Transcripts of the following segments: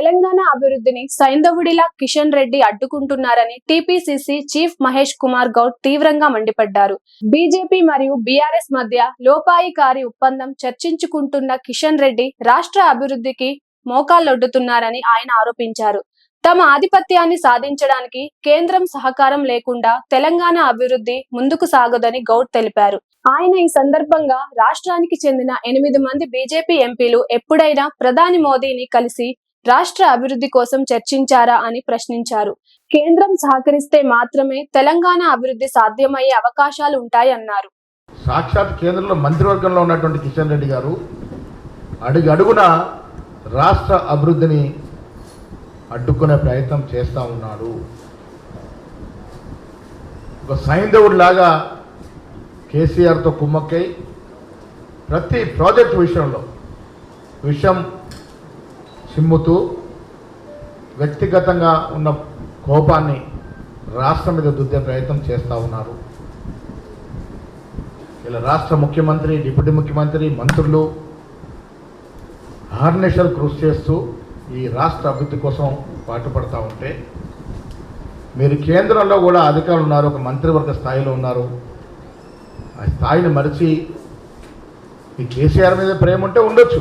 తెలంగాణ అభివృద్ధిని సైంధవుడిలా కిషన్ రెడ్డి అడ్డుకుంటున్నారని TPCC chief Mahesh Kumar Goud తీవ్రంగా మండిపడ్డారు. బీజేపీ మరియు బీఆర్ఎస్ మధ్య లోపాయికారి ఒప్పందం చర్చించుకుంటున్న కిషన్ రెడ్డి రాష్ట్ర అభివృద్ధికి మోకాళ్ళొడ్డుతున్నారని ఆయన ఆరోపించారు. తమ ఆధిపత్యాన్ని సాధించడానికి కేంద్రం సహకారం లేకుండా తెలంగాణ అభివృద్ధి ముందుకు సాగదని గౌడ్ తెలిపారు. ఆయన ఈ సందర్భంగా రాష్ట్రానికి చెందిన ఎనిమిది మంది బీజేపీ ఎంపీలు ఎప్పుడైనా ప్రధాని మోదీని కలిసి రాష్ట్ర అభివృద్ధి కోసం చర్చించారా అని ప్రశ్నించారు. కేంద్రం సహకరిస్తే మాత్రమే తెలంగాణ అభివృద్ధి సాధ్యమయ్యే అవకాశాలు ఉంటాయన్నారు సాక్షాత్ కేంద్రంలో మంత్రివర్గంలో ఉన్నటువంటి కిషన్ రెడ్డి గారు అడుగు అడుగున రాష్ట్ర అభివృద్ధిని అడ్డుకునే ప్రయత్నం చేస్తూ ఉన్నాడు. ఒక సైంధవుడిలాగా కేసీఆర్తో కుమ్మక్కై ప్రతి ప్రాజెక్ట్ విషయంలో విషయం చిమ్ముతూ వ్యక్తిగతంగా ఉన్న కోపాన్ని రాష్ట్రం మీద దుద్దే ప్రయత్నం చేస్తూ ఉన్నారు. ఇలా రాష్ట్ర ముఖ్యమంత్రి డిప్యూటీ ముఖ్యమంత్రి మంత్రులు హార్నేషల్ కృషి చేస్తూ ఈ రాష్ట్ర అభివృద్ధి కోసం పాటుపడతా ఉంటే మీరు కేంద్రంలో కూడా అధికారులు ఉన్నారు ఒక మంత్రివర్గ స్థాయిలో ఉన్నారు. ఆ స్థాయిని మరిచి ఈ కేసీఆర్ మీద ప్రేమ ఉంటే ఉండొచ్చు.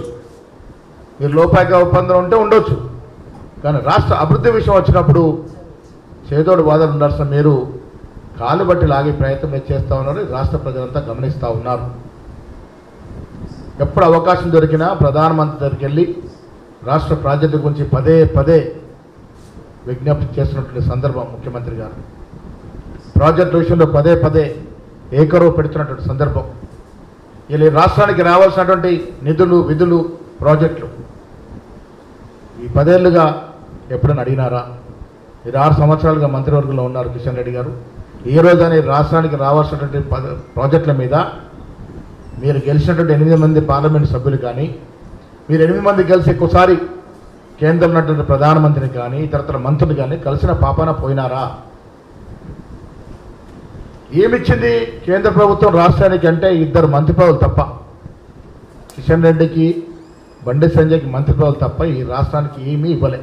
మీరు లోపాయిక ఒప్పందం ఉంటే ఉండొచ్చు. కానీ రాష్ట్ర అభివృద్ధి విషయం వచ్చినప్పుడు చేదోడు వాదన ఉండాల్సిన మీరు కాలు బట్టి లాగే ప్రయత్నం మీరు చేస్తూ ఉన్నారు రాష్ట్ర ప్రజలంతా గమనిస్తూ ఉన్నారు. ఎప్పుడు అవకాశం దొరికినా ప్రధానమంత్రి దగ్గరికి వెళ్ళి రాష్ట్ర ప్రాజెక్టు గురించి పదే పదే విజ్ఞప్తి చేస్తున్నటువంటి సందర్భం ముఖ్యమంత్రి గారు. ప్రాజెక్టు విషయంలో పదే పదే ఏకరువు పెడుతున్నటువంటి సందర్భం. ఇలా రాష్ట్రానికి రావాల్సినటువంటి నిధులు విధులు ప్రాజెక్టులు ఈ పదేళ్ళుగా ఎప్పుడైనా అడిగినారా? మీరు ఆరు సంవత్సరాలుగా మంత్రివర్గంలో ఉన్నారు కిషన్ రెడ్డి గారు. ఈ రోజుని రాష్ట్రానికి రావాల్సినటువంటి ప్రాజెక్టుల మీద మీరు గెలిచినటువంటి ఎనిమిది మంది పార్లమెంట్ సభ్యులు కానీ మీరు ఎనిమిది మంది కలిసి ఎక్కువసారి కేంద్రం ఉన్నటువంటి ప్రధానమంత్రిని కానీ ఇతరతర మంత్రులు కానీ కలిసిన పాపాన పోయినారా? ఏమిచ్చింది కేంద్ర ప్రభుత్వం రాష్ట్రానికి అంటే ఇద్దరు మంత్రి పదవులు తప్ప? కిషన్ రెడ్డికి బండి సంజయ్కి మంత్రి తప్ప ఈ రాష్ట్రానికి ఏమీ ఇవ్వలే.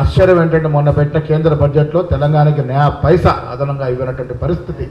ఆశ్చర్యం ఏంటంటే మొన్న పెట్టిన కేంద్ర బడ్జెట్లో తెలంగాణకి నయా పైసా అదనంగా ఇవ్వనటువంటి పరిస్థితి.